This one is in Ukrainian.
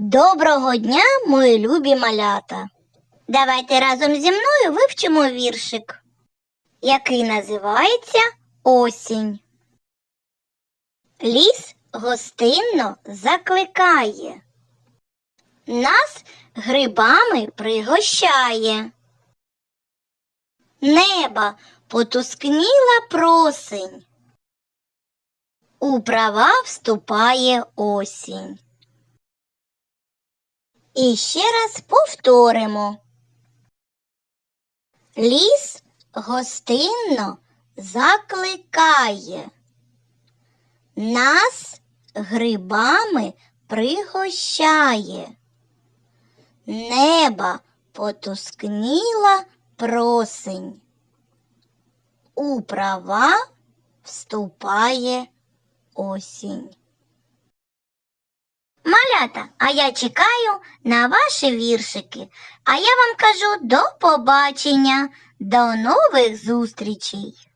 Доброго дня, мої любі малята. Давайте разом зі мною вивчимо віршик, який називається Осінь. Ліс гостинно закликає. Нас грибами пригощає. Неба потускніла просень. У права вступає осінь. І ще раз повторимо. Ліс гостинно закликає. Нас грибами пригощає. Неба потускніла просень. У права вступає осінь. Малята, а я чекаю на ваші віршики. А я вам кажу до побачення, до нових зустрічей.